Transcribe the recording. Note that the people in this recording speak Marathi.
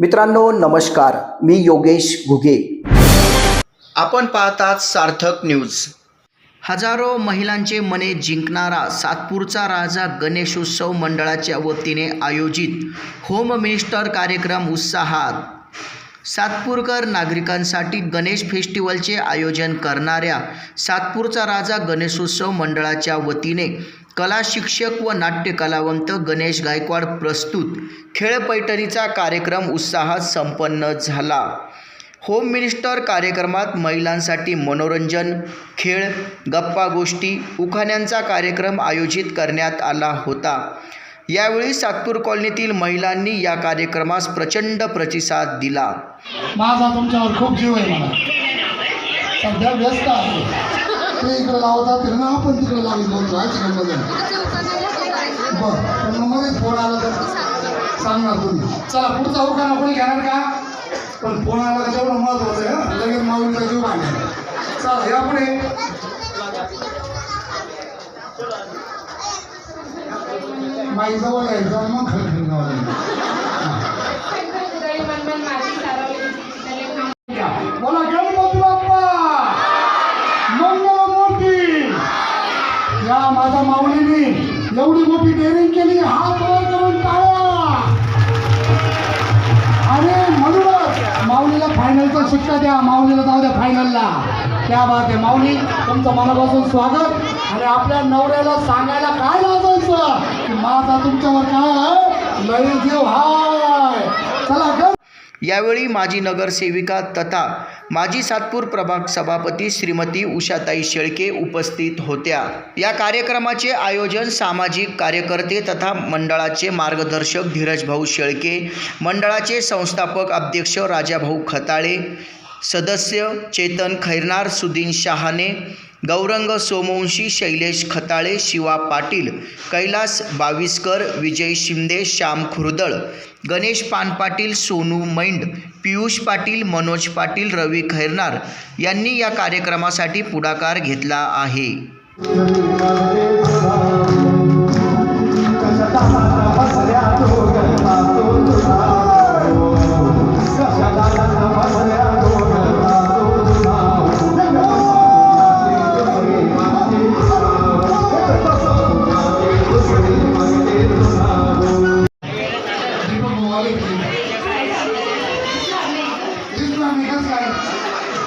मित्रांनो नमस्कार. मी योगेश घुगे. आपण पाहतात सार्थक न्यूज. हजारो महिलांचे मने जिंकणारा सातपूरचा राजा गणेशोत्सव मंडळाच्या वतीने आयोजित होम मिनिस्टर कार्यक्रम उत्साहात. सातपूरकर नागरिकांसाठी गणेश फेस्टिवलचे आयोजन करणाऱ्या सातपूरचा राजा गणेशोत्सव मंडळाच्या वतीने कला शिक्षक व नाट्य कलावंत गणेश गायकवाड प्रस्तुत. खेळपैठणीचा कार्यक्रम उत्साहात संपन्न झाला. होम मिनिस्टर कार्यक्रमात महिलांसाठी मनोरंजन खेळ गप्पा गोष्टी उखाण्यांचा कार्यक्रम आयोजित करण्यात आला होता. यावेळी सातपूर कॉलनीतील महिलांनी या कार्यक्रमास प्रचंड प्रतिसाद दिला. माझा तुमच्यावर खूप जीव आहे मला सध्या व्यस्त आहे. ते इकडे लावतात फिरणं आपण तिकडे लावून बोलतो आहे तिकडे बरं मग मध्येच फोन आला तर सांगणार तुम्ही. चला पुढचा उखाणा आपण घेणार का? पण फोन आला का तेवढं महत्वाचं आहे लगेच माऊलीचा जीव बांधणार चला या पुढे. माई जवळ यायचं मग खरं खरं या माझ्या माऊलीने एवढी मोठी डेअरिंग केली हात वर करून टाळा. आणि म्हणूनच माऊलीला फायनलचा शिक्षा द्या माऊलीला जाऊ द्या फायनलला त्या बात आहे माऊली. तुमचं मनापासून स्वागत. आणि आपल्या नवऱ्याला सांगायला काय लाजायचं? की माझा तुमच्यावर काय लय जीव हाय. चला यावेळी माजी नगरसेविका तथा माजी सातपूर प्रभाग सभापती श्रीमती उषाताई शेळके उपस्थित होत्या. या कार्यक्रमाचे आयोजन सामाजिक कार्यकर्ते तथा मंडळाचे मार्गदर्शक धीरजभाऊ शेळके मंडळाचे संस्थापक अध्यक्ष राजाभाऊ खताळे सदस्य चेतन खैरनार सुदीन शहाणे गौरंग सोमवंशी शैलेश खताळे शिवा पाटील कैलास बाविस्कर विजय शिंदे श्याम खुर्दळ गणेश पानपाटील सोनू मैंड पियुष पाटील मनोज पाटील रवी खैरनार यांनी या कार्यक्रमासाठी पुढाकार घेतला आहे.